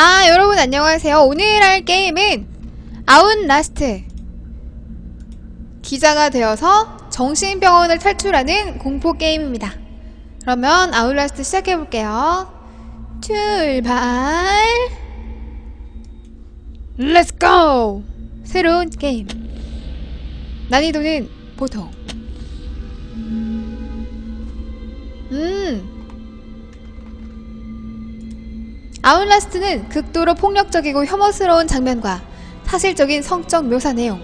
자, 여러분 안녕하세요. 오늘 할 게임은 아웃라스트. 기자가 되어서 정신병원을 탈출하는 공포 게임입니다. 그러면 아웃라스트 시작해볼게요. 출발! Go! 새로운 게임. 난이도는 보통. 음. 아웃라스트는 극도로 폭력적이고 혐오스러운 장면과 사실적인 성적 묘사 내용,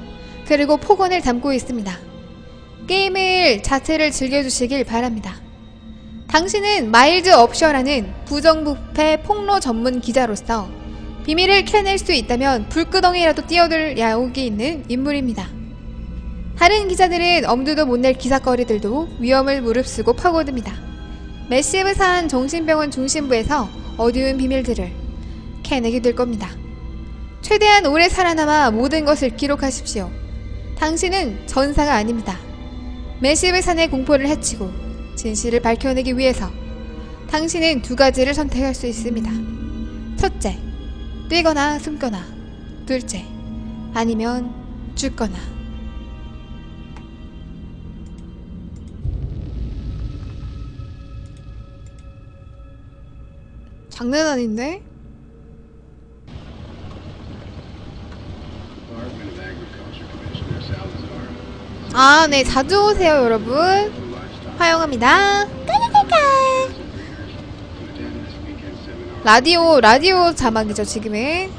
그리고 폭언을 담고 있습니다. 게임을 자체를 즐겨주시길 바랍니다. 당신은 마일즈 업셔라는 부정부패 폭로 전문 기자로서 비밀을 캐낼 수 있다면 불구덩이라도 뛰어들 야욕이 있는 인물입니다. 다른 기자들은 엄두도 못 낼 기사거리들도 위험을 무릅쓰고 파고듭니다. 메시브 산 정신병원 중심부에서 어두운 비밀들을 캐내게 될 겁니다. 최대한 오래 살아남아 모든 것을 기록하십시오. 당신은 전사가 아닙니다. 메시브 산의 공포를 해치고 진실을 밝혀내기 위해서 당신은 두 가지를 선택할 수 있습니다. 첫째, 뛰거나 숨거나. 둘째, 아니면 죽거나. 장난 아닌데? 아, 네, 자주 오세요, 여러분. Weekend seminar. 라디오, 라디오 자막이죠, 지금은.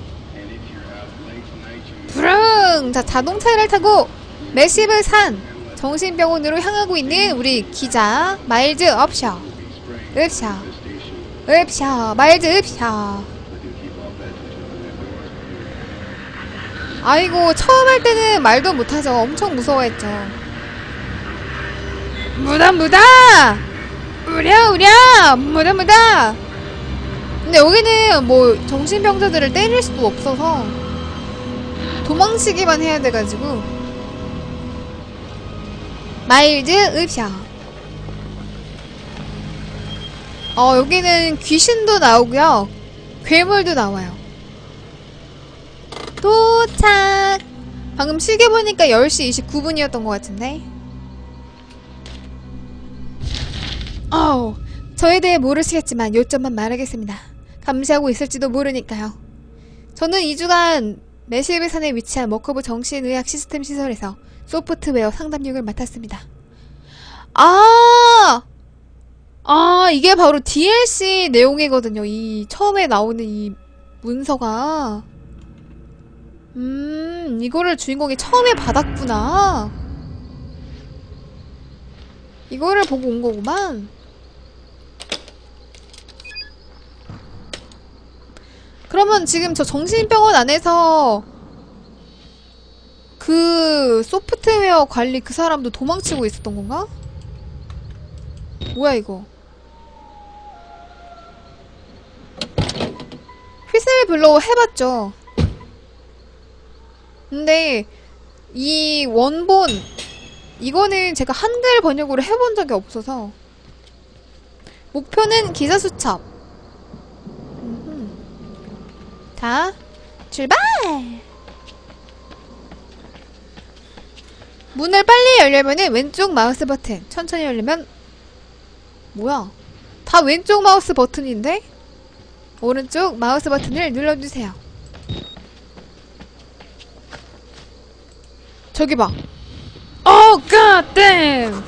부릉! 자, 자동차를 타고 메시브 산 정신병원으로 향하고 있는 우리 기자 마일즈 업셔. 읍셔. Until the doors. 아이고, 처음 할 때는 말도 못하죠. 엄청 무서워했죠. 무다, 무다! 우랴, 우랴! 무다, 무다! 근데 여기는 뭐 정신병자들을 때릴 수도 없어서 도망치기만 해야 돼가지고 마일즈 읍셔 어 여기는 귀신도 나오고요. 괴물도 나와요. 도착! 방금 시계 보니까 10시 29분이었던 것 같은데? 어우 저에 대해 모르시겠지만 요점만 말하겠습니다. 감시하고 있을지도 모르니까요. 저는 2주간 메실베산에 위치한 머커브 정신의학 시스템 시설에서 소프트웨어 상담력을 맡았습니다. 아! 아, 이게 바로 DLC 내용이거든요. 이 처음에 나오는 이 문서가. 음, 이거를 주인공이 처음에 받았구나. 이거를 보고 온 거구만. 그러면 지금 저 정신병원 안에서 그 소프트웨어 관리 그 사람도 도망치고 있었던 건가? 뭐야 이거? 휘슬블로우 해봤죠. 근데 이 원본 이거는 제가 한글 번역으로 해본 적이 없어서 목표는 기사 수첩. 자, 출발! 문을 빨리 열려면은 왼쪽 마우스 버튼, 천천히 열리면 뭐야? 다 왼쪽 마우스 버튼인데? 오른쪽 마우스 버튼을 눌러주세요. 저기 봐. 어, 갓댐!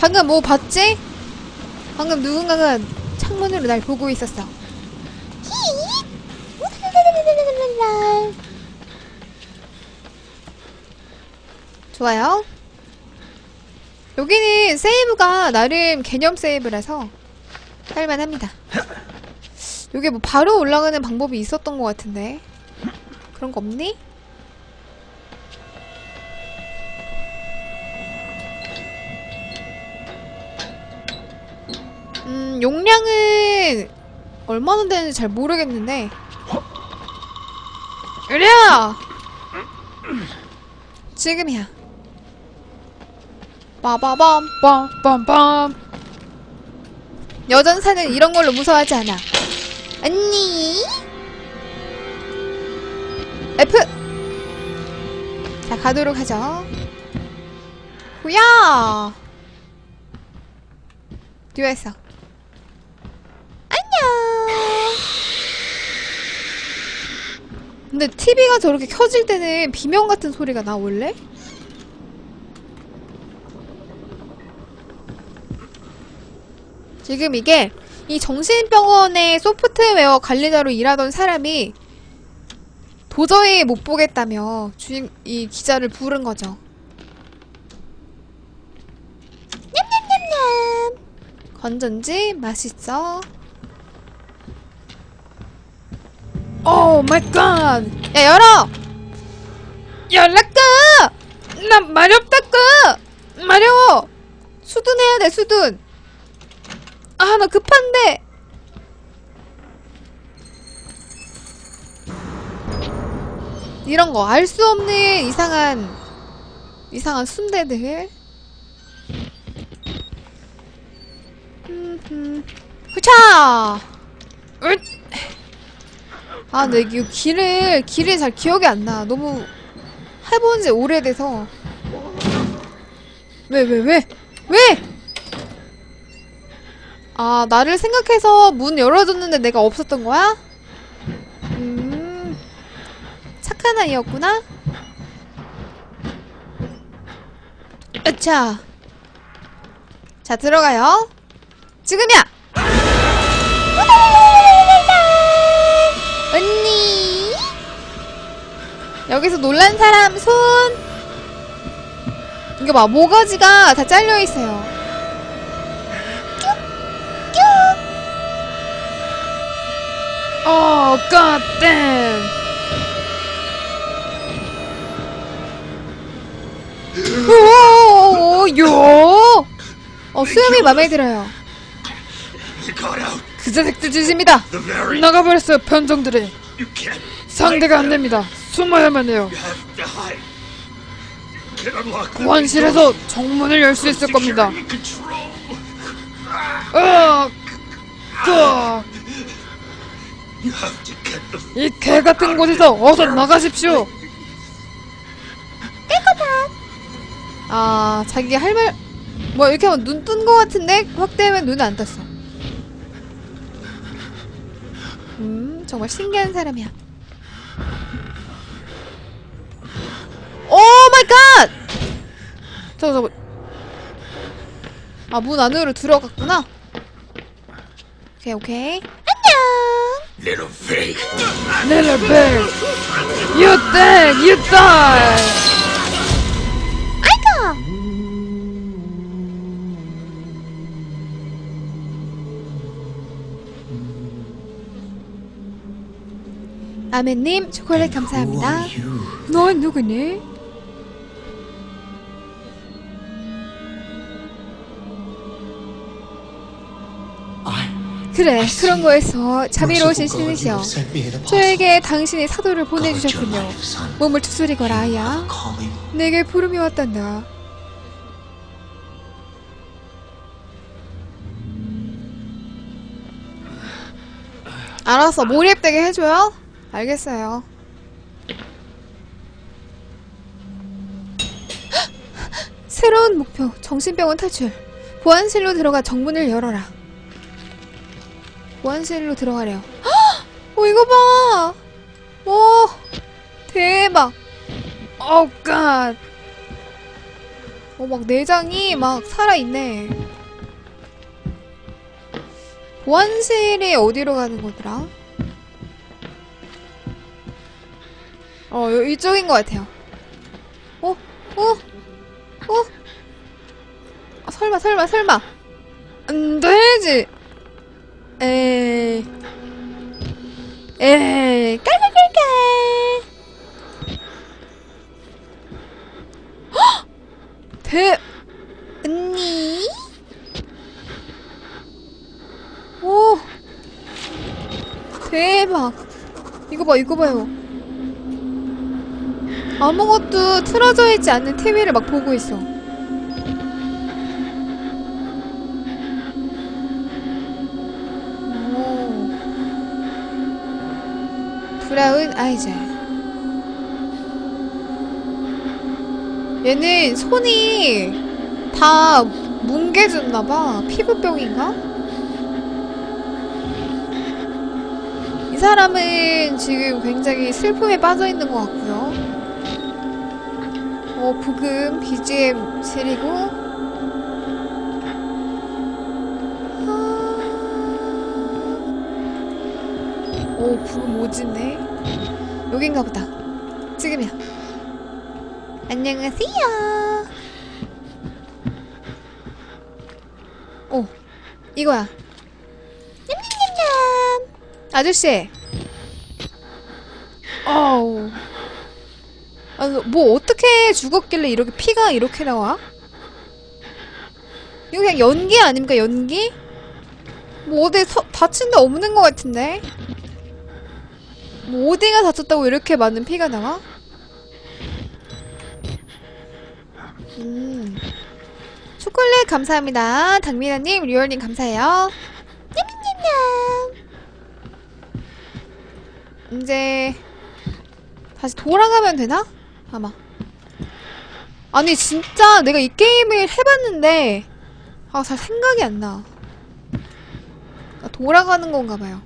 방금 뭐 봤지? 방금 누군가가 창문으로 날 보고 있었어. 좋아요. 여기는 세이브가 나름 개념 세이브라서 할만합니다. 여기 뭐 바로 올라가는 방법이 있었던 것 같은데. 그런 거 없니? 음 용량은 얼마나 되는지 잘 모르겠는데. 으랴 지금이야. 빠바밤. 빰빰빰. 여전사는 이런 걸로 무서워하지 않아 언니. F. 자 가도록 하죠. 후야! 듀엣어 안녕! 근데 TV가 저렇게 켜질 때는 비명 같은 소리가 나 원래? 지금 이게 이 정신병원의 소프트웨어 관리자로 일하던 사람이 도저히 못 보겠다며 주인 이 기자를 부른 거죠. 냠냠냠냠. 건전지 맛있어. 오 마이 갓. 야 열어. 연락가. 나 마렵다까. 마려워. 수둔해야 돼 수둔. 아 나 급한데. 이런 거 알 수 없는 이상한 이상한 순대들. 후차. 으잇. 아, 근데 이 길을 길이 잘 기억이 안 나. 너무 해본 지 오래돼서. 왜 왜 왜? 왜? 아, 나를 생각해서 문 열어줬는데 내가 없었던 거야? 음. 착한 아이였구나? 으차. 자, 들어가요. 지금이야! 언니! 여기서 놀란 사람 손! 이거 봐, 모가지가 다 잘려있어요. 뀨! 어, 갓댐! 오, 요! 어, 수염이 마음에 들어요. 그 자식들 very. 나가버렸어요, can't. 상대가 안 됩니다. 숨어야만 해요. 보안실에서 정문을 열 수 있을 겁니다. control. 으악! 이 개 같은 곳에서 어서 나가십시오. 아, 자기 할 말, 뭐 이렇게 하면 눈뜬거 같은데 확대하면 눈이 안 떴어. 음, 정말 신기한 사람이야. 오 마이 갓! 저거 저거. 아, 문 안으로 들어갔구나. 오케이, 오케이. 안녕! Little pig. Little pig, you think you die. 아이고. 아멘님 초콜릿 감사합니다. 넌 누구니? 그래 그런 거에서 자비로우신 신이시여. 저에게 당신의 사도를 보내주셨군요. 몸을 두드리거라 아야. 내게 부름이 왔단다. 알았어 몰입되게 해줘요? 알겠어요. 새로운 목표 정신병원 탈출. 보안실로 들어가 정문을 열어라 보안실로 들어가래요 헉! 어 이거 봐 오, 대박. 오, 갓. 어, 막 내장이 막 살아있네. 보안실이 어디로 가는 거더라? 어, 요, 이쪽인 것 같아요. 어? 어? 어? 아, 설마, 설마, 설마. 안 되지. 에이. 에이, 깔깔깔깔. 헉! 대, 언니? 오. 대박. 이거 봐, 이거 봐요. 아무것도 틀어져 있지 않는 TV를 막 보고 있어. 브라운 아이즈. 얘는 손이 다 뭉개졌나봐. 피부병인가? 이 사람은 지금 굉장히 슬픔에 빠져 있는 것 같고요. 어, 부금, BGM 세리고. 오, 부금 오지네. 여긴가 보다. 지금이야. 안녕하세요. 오, 이거야. 냠냠냠냠. 아저씨. 어우. 아, 뭐 어떻게 죽었길래 이렇게 피가 이렇게 나와? 이거 그냥 연기 아닙니까 연기? 뭐 어디 서, 다친 데 없는 것 같은데? 뭐 어디가 다쳤다고 이렇게 많은 피가 나와? 음. 초콜릿 감사합니다. 당미나님, 리얼님 감사해요. 냠냠냠냠. 이제 다시 돌아가면 되나? 아마. 아니 진짜 내가 이 게임을 해봤는데 아 잘 생각이 안 나. 아, 돌아가는 건가 봐요.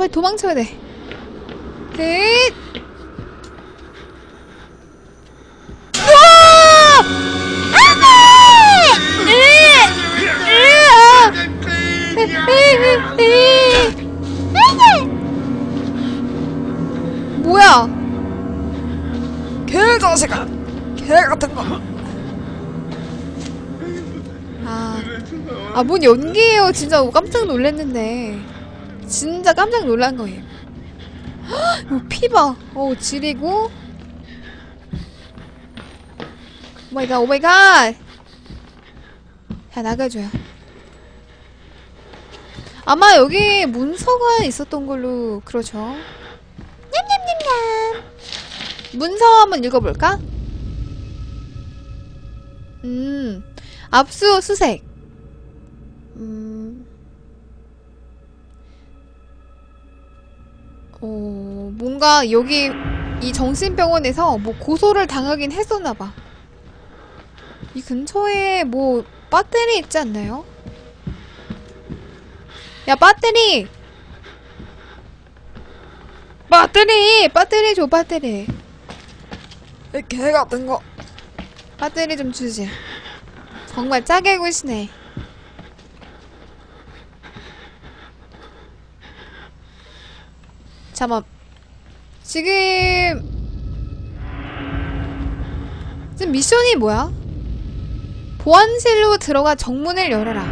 빨리 도망쳐야 돼. 넷. 뭐야? 개자식아! 개 같은 거! 아, 아, 뭔 연기예요. 진짜 깜짝 놀랐는데. 진짜 깜짝 놀란 거예요. 헉, 이거 피 봐. 어, 지리고. 오마이갓, 오마이갓! 자, 나가줘요. 아마 여기 문서가 있었던 걸로, 그렇죠. 냠냠냠냠! 문서 한번 읽어볼까? 음, 압수 수색. 음, 어, 뭔가 여기 이 정신병원에서 뭐 고소를 당하긴 했었나봐. 이 근처에 뭐 배터리 있지 않나요? 야, 배터리! 배터리! 배터리 줘, 배터리. 이 개 같은 거. 배터리 좀 주지. 정말 짜게 구시네. 잠깐. 지금 지금 미션이 뭐야? 보안실로 들어가 정문을 열어라.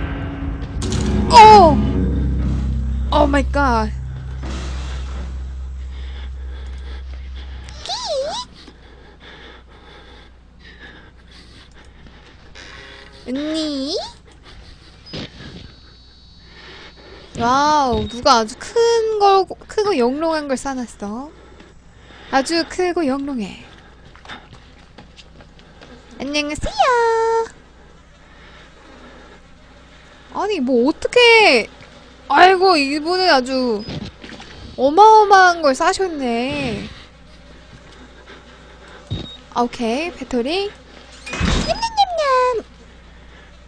오! 오 마이 갓. 언니? 와우, 누가 아주 큰 걸, 크고 영롱한 걸 싸놨어. 아주 크고 영롱해. 안녕하세요. 아니, 뭐, 어떻게, 아이고, 이분은 아주 어마어마한 걸 싸셨네. 아, 오케이, 배터리. 냠냠냠냠.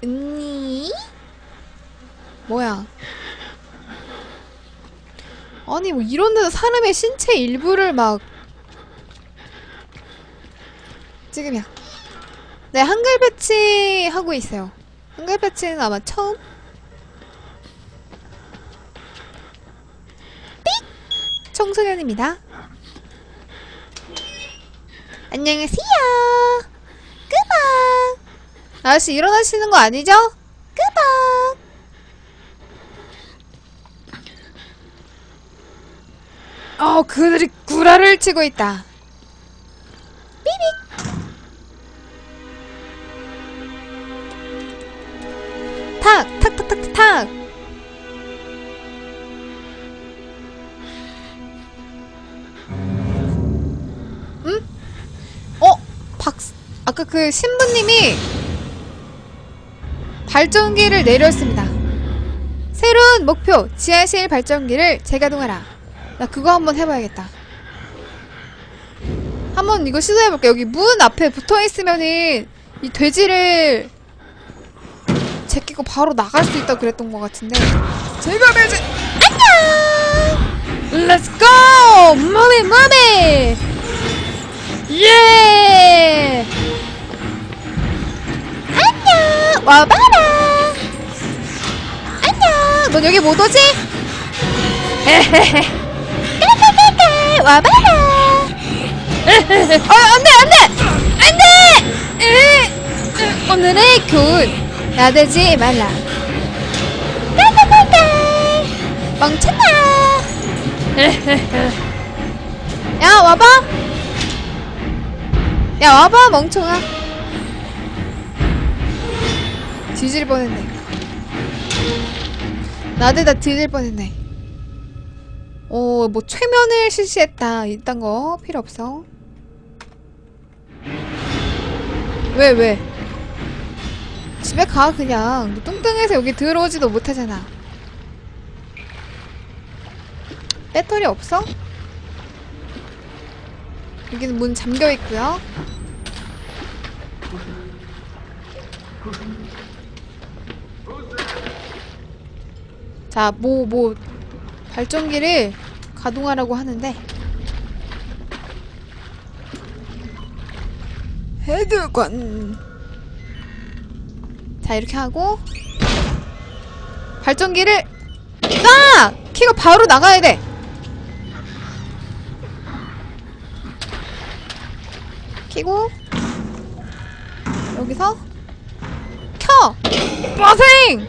언니? 뭐야? 아니 뭐 이런 데서 사람의 신체 일부를 막 지금이야. 네 한글 배치 하고 있어요. 한글 배치는 아마 처음? 삑! 청소년입니다. 안녕하세요. 끄박. 아저씨 일어나시는 거 아니죠? 끄박. 어, 그들이 구라를 치고 있다. 삐빅. 탁, 탁, 탁, 탁, 탁, 탁. 응? 어, 박, 아까 그 신부님이 발전기를 내렸습니다. 새로운 목표 지하실 발전기를 재가동하라 나 그거 한번 해봐야겠다. 한번 이거 시도해볼게. 여기 문 앞에 붙어있으면은 이 돼지를 제끼고 바로 나갈 수 있다고 그랬던 것 같은데. 제가 돼지! 안녕! 렛츠고 무비 무비 예 안녕! 와봐라! 안녕! 넌 여기 못 오지? 헤헤헤 와봐라 어 안 돼 안 돼. 안 돼. 으, 으, 오늘의 교훈. 나대지 말라. 까까까까 멍청아. 야 와봐. 야 와봐 멍청아. 뒤질 뻔했네. 나대다 뒤질 뻔했네 어, 뭐, 최면을 실시했다. 이딴 거 필요 없어. 왜, 왜? 집에 가, 그냥. 너 뚱뚱해서 여기 들어오지도 못하잖아. 배터리 없어? 여기는 문 잠겨 있고요. 자, 뭐, 뭐, 발전기를 가동하라고 하는데 헤드관 자 이렇게 하고 발전기를 아! 키가 바로 나가야 돼 키고 여기서 켜! 빠생!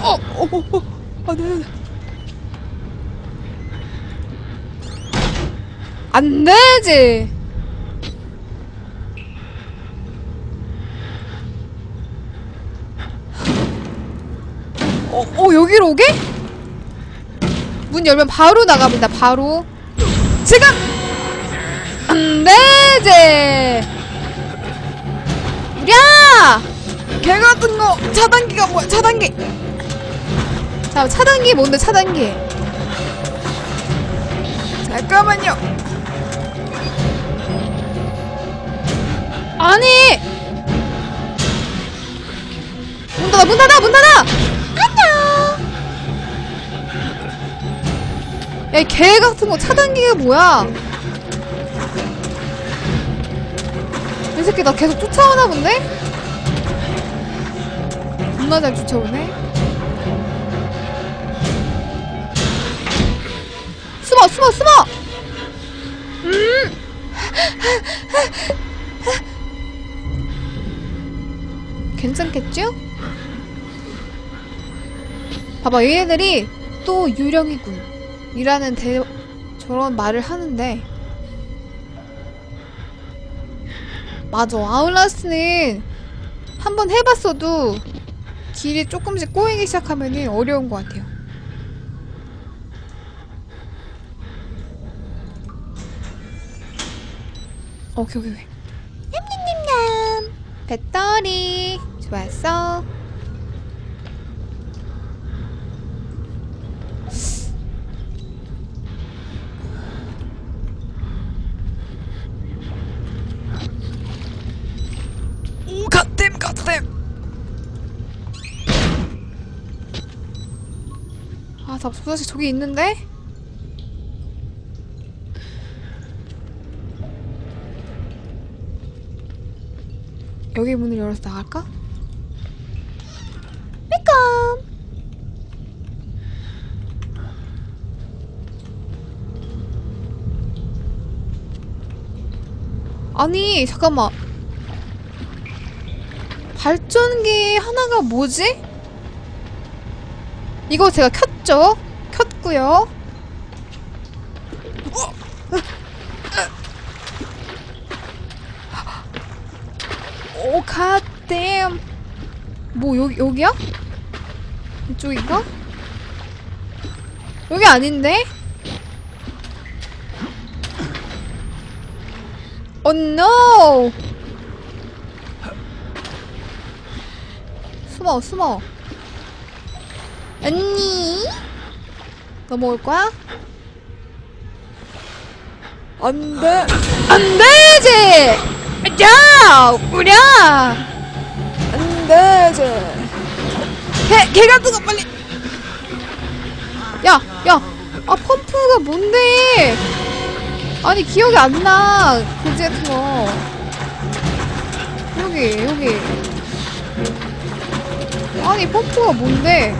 어, 어, 어, 어. 네. 안 되지. 어, 어, 여기로 오게? 문 열면 바로 나갑니다, 바로. 지금! 안 되지! 야! 개 같은 거! 차단기가 뭐야, 차단기! 자, 차단기 뭔데, 차단기? 잠깐만요. 아니! 문 닫아, 문 닫아, 문 닫아! 안녕! 야, 이개 같은 거 차단기가 뭐야? 이 새끼 나 계속 쫓아오나 본데? 겁나 잘 쫓아오네? 숨어 숨어 숨어! 음. 괜찮겠죠? 봐봐 얘네들이 또 유령이군. 이라는 대 저런 말을 하는데. 맞아 아울라스는 한번 해봤어도 길이 조금씩 꼬이기 시작하면 어려운 것 같아요 오케이 오케이 오케이. 냠냠냠냠. 배터리. 좋았어. 오 갓댐 갓댐 아 잡소자식 저기 있는데? 여기 문을 열어서 나갈까? 삐끔 아니 잠깐만 발전기 하나가 뭐지? 이거 제가 켰죠? 켰고요 오 갓댐 뭐 여기 여기야? 이쪽인가? 여기 아닌데? 오 노! 숨어 숨어 언니? 넘어올 거야? 안 돼. 안 되지! 야! 우랴! 안 되지. 개, 개 같은 거 빨리! 야, 야! 아, 펌프가 뭔데? 아니, 기억이 안 나. 그지 같은 거. 여기, 여기. 아니, 펌프가 뭔데?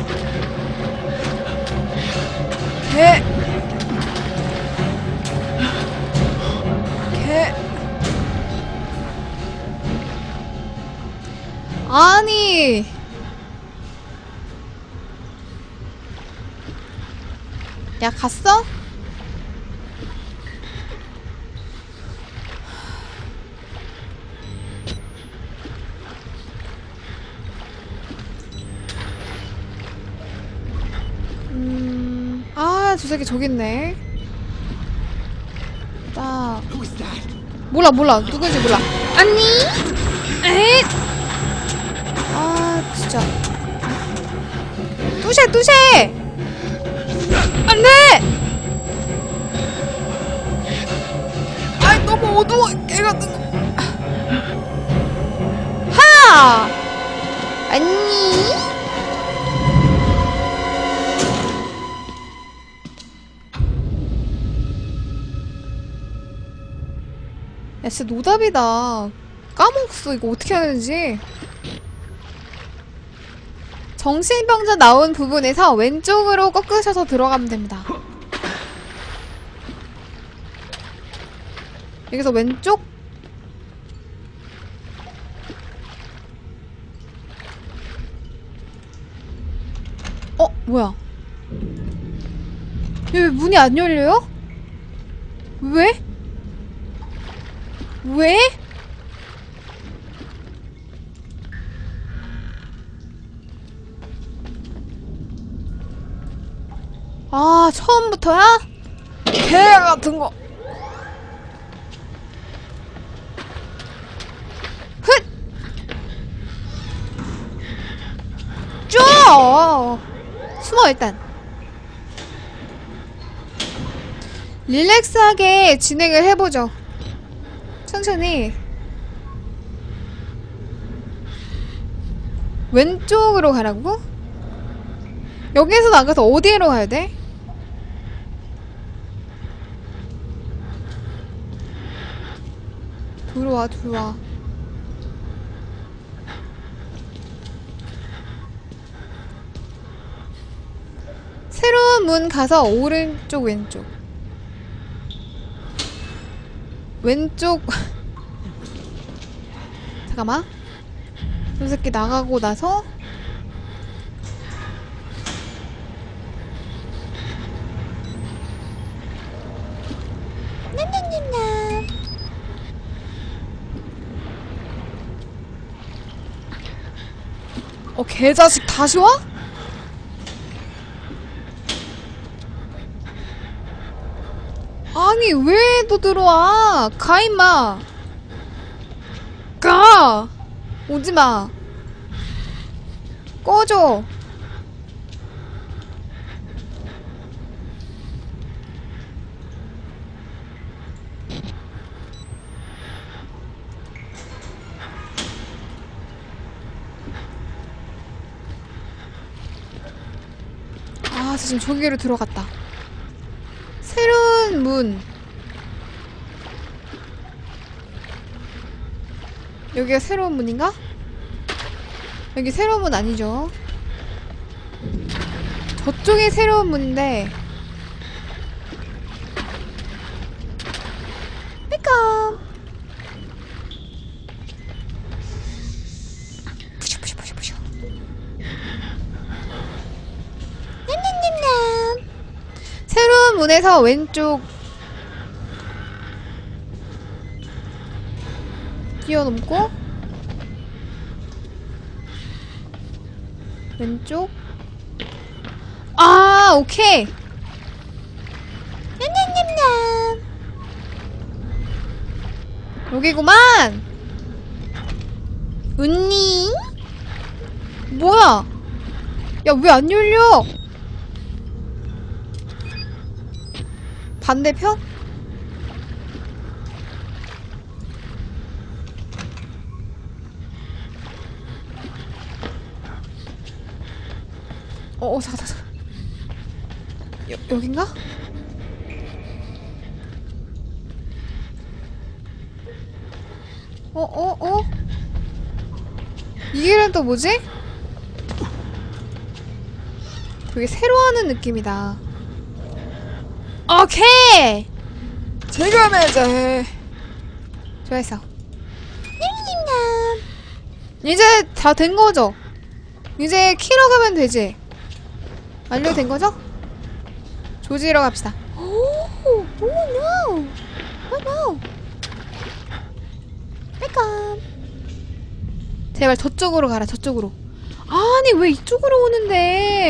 개. 개. 아니. 야, 갔어? 음, 아, 저 새끼 저기 있네. 딱. 몰라, 몰라. 누군지 몰라. 아니? 에잇! 아, 진짜. 뚜쉐, 뚜쉐! 안 돼! 아이, 너무 어두워. 개 같은 거. 하! 아니? 야, 진짜 노답이다. 까먹었어. 이거 어떻게 해야 되는지. 정신병자 나온 부분에서 왼쪽으로 꺾으셔서 들어가면 됩니다. 여기서 왼쪽? 어, 뭐야? 왜 문이 안 열려요? 왜? 왜? 아, 처음부터야? 개 같은 거. 훗! 쪼! 숨어, 일단. 릴렉스하게 진행을 해보죠. 천천히. 왼쪽으로 가라고? 여기에서 나가서 어디로 가야 돼? 들어와 들어와. 새로운 문 가서 오른쪽 왼쪽. 왼쪽. 잠깐만. 이 새끼 나가고 나서 냠냠냠냠 어 개자식 다시 와? 아니 왜 또 들어와? 가 임마. 가! 오지마. 꺼져 지금 저기로 들어갔다. 새로운 문. 여기가 새로운 문인가? 여기 새로운 문 아니죠? 저쪽이 새로운 문인데. 삐까. 부셔 부셔 부셔 부셔. 냠냠냠냠. 문에서 왼쪽 뛰어넘고 왼쪽. 아 오케이. 냠냠냠냠. 여기구만. 은니? 뭐야? 야, 왜 안 열려? 반대편? 어, 어, 잠깐, 잠깐. 여, 여긴가? 어, 어, 어? 이 길은 또 뭐지? 되게 새로 하는 느낌이다. 오케이! 제가 매제 좋아했어. 이제 다 된 거죠? 이제 키러 가면 되지? 완료된 거죠? 조지러 갑시다. 오, 오, no. 오, no. 웰컴. 제발 저쪽으로 가라, 저쪽으로. 아니, 왜 이쪽으로 오는데?